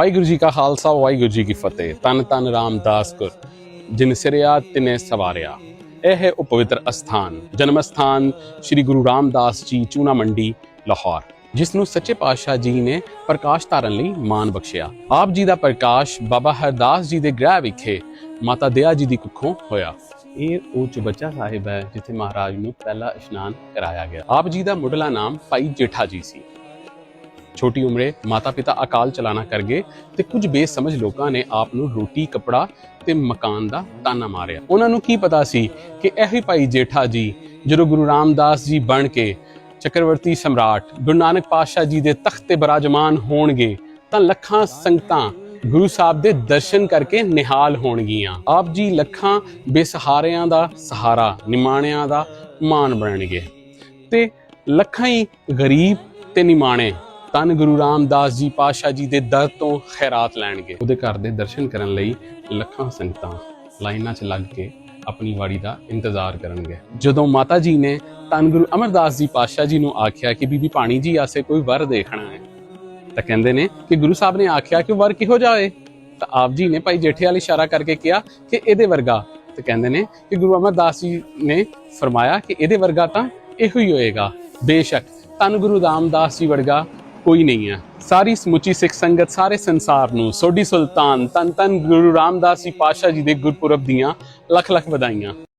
ਵਾਹਿਗੁਰੂ ਜੀ ਕਾ ਖਾਲਸਾ, ਵਾਹਿਗੁਰੂ ਜੀ ਕੀ ਫਤਿਹ। ਤਨ ਤਨ ਰਾਮਦਾਸ ਗੁਰ ਜਿਨ ਸਿਰਿਆ, ਤਿਨੇ ਸਵਾਰਿਆ। ਇਹ ਹੈ ਉਹ ਪਵਿੱਤਰ ਅਸਥਾਨ, ਜਨਮ ਸਥਾਨ ਸ੍ਰੀ ਗੁਰੂ ਰਾਮਦਾਸ ਜੀ, ਚੂਨਾ ਮੰਡੀ, ਲਾਹੌਰ। ਜਿਸ ਨੂੰ ਸੱਚੇ ਪਾਤਸ਼ਾਹ ਜੀ ਨੇ ਪ੍ਰਕਾਸ਼ ਧਾਰਨ ਲਈ ਮਾਨ ਬਖਸ਼ਿਆ। ਆਪ ਜੀ ਦਾ ਪ੍ਰਕਾਸ਼ ਬਾਬਾ ਹਰਦਾਸ ਜੀ ਦੇ ਗ੍ਰਹਿ ਵਿਖੇ ਮਾਤਾ ਦਇਆ ਜੀ ਦੀ ਕੁੱਖੋਂ ਹੋਇਆ। ਇਹ ਉਹ ਚੁਬੱਚਾ ਸਾਹਿਬ ਹੈ, ਜਿੱਥੇ ਮਹਾਰਾਜ ਨੂੰ ਪਹਿਲਾ ਇਸ਼ਨਾਨ ਕਰਾਇਆ ਗਿਆ। ਆਪ ਜੀ ਦਾ ਮੁੱਢਲਾ ਨਾਮ ਭਾਈ ਜੇਠਾ ਜੀ ਸੀ। ਛੋਟੀ ਉਮਰੇ ਮਾਤਾ ਪਿਤਾ ਅਕਾਲ ਚਲਾਣਾ ਕਰ ਗਏ ਤੇ ਕੁਝ ਬੇਸਮਝ ਲੋਕਾਂ ਨੇ ਆਪ ਨੂੰ ਰੋਟੀ, ਕਪੜਾ ਤੇ ਮਕਾਨ ਦਾ ਤਾਨਾ ਮਾਰਿਆ। ਉਹਨਾਂ ਨੂੰ ਕੀ ਪਤਾ ਸੀ ਕਿ ਇਹੀ ਭਾਈ ਜੇਠਾ ਜੀ, ਜਦੋਂ ਗੁਰੂ ਰਾਮਦਾਸ ਜੀ ਬਣ ਕੇ ਚੱਕਰਵਰਤੀ ਸਮਰਾਟ, ਗੁਰੂ ਨਾਨਕ ਪਾਤਸ਼ਾਹ ਜੀ ਦੇ ਤਖਤ ਤੇ ਬਿਰਾਜਮਾਨ ਹੋਣਗੇ, ਤਾਂ ਲੱਖਾਂ ਸੰਗਤਾਂ ਗੁਰੂ ਸਾਹਿਬ ਦੇ ਦਰਸ਼ਨ ਕਰਕੇ ਨਿਹਾਲ ਹੋਣਗੀਆਂ। ਆਪ ਜੀ ਲੱਖਾਂ ਬੇਸਹਾਰਿਆਂ ਦਾ ਸਹਾਰਾ, ਨਿਮਾਣਿਆਂ ਦਾ ਮਾਨ ਬਣਨਗੇ। ਤੇ ਲੱਖਾਂ ਹੀ ਗਰੀਬ ਤੇ ਨਿਮਾਣੇ ਤਨ ਗੁਰੂ ਰਾਮਦਾਸ ਜੀ ਪਾਤਸ਼ਾਹ ਜੀ ਦੇ ਦਰ ਤੋਂ ਖੈਰਾਤ ਲੈਣਗੇ। ਉਹਦੇ ਘਰ ਦੇ ਦਰਸ਼ਨ ਕਰਨ ਲਈ ਲੱਖਾਂ ਸੰਗਤਾਂ ਲਾਈਨਾਂ 'ਚ ਲੱਗ ਕੇ ਆਪਣੀ ਵਾਰੀ ਦਾ ਇੰਤਜ਼ਾਰ ਕਰਨਗੇ। ਜਦੋਂ ਮਾਤਾ ਜੀ ਨੇ ਤਨ ਗੁਰੂ ਅਮਰਦਾਸ ਜੀ ਪਾਤਸ਼ਾਹ ਜੀ ਨੂੰ ਆਖਿਆ ਕਿ ਬੀਬੀ ਪਾਣੀ ਜੀ, ਆਸੇ ਕੋਈ ਵਰ ਦੇਖਣਾ ਹੈ, ਤਾਂ ਕਹਿੰਦੇ ਨੇ ਕਿ ਗੁਰੂ ਸਾਹਿਬ ਨੇ ਆਖਿਆ ਕਿ ਵਰ ਕਿਹੋ ਜਾਏ ਤਾਂ ਆਪ ਜੀ ਨੇ ਭਾਈ ਜੇਠੇ ਵਾਲ ਇਸ਼ਾਰਾ ਕਰਕੇ ਕਿਹਾ ਕਿ ਇਹਦੇ ਵਰਗਾ। ਤੇ ਕਹਿੰਦੇ ਨੇ ਕਿ ਗੁਰੂ ਅਮਰਦਾਸ ਜੀ ਨੇ ਫਰਮਾਇਆ ਕਿ ਇਹਦੇ ਵਰਗਾ ਤਾਂ ਇਹੋ ਹੀ ਹੋਏਗਾ। ਬੇਸ਼ੱਕ ਤਨ ਗੁਰੂ ਰਾਮਦਾਸ ਜੀ ਵਰਗਾ ਕੋਈ ਨਹੀਂ ਹੈ। ਸਾਰੀ ਸਮੁੱਚੀ ਸਿੱਖ ਸੰਗਤ, ਸਾਰੇ ਸੰਸਾਰ ਨੂੰ ਸੋਢੀ ਸੁਲਤਾਨ ਤਨ ਤਨ ਗੁਰੂ ਰਾਮਦਾਸ ਜੀ ਪਾਤਸ਼ਾਹ ਜੀ ਦੇ ਗੁਰਪੁਰਬ ਦੀਆਂ ਲੱਖ ਲੱਖ ਵਧਾਈਆਂ।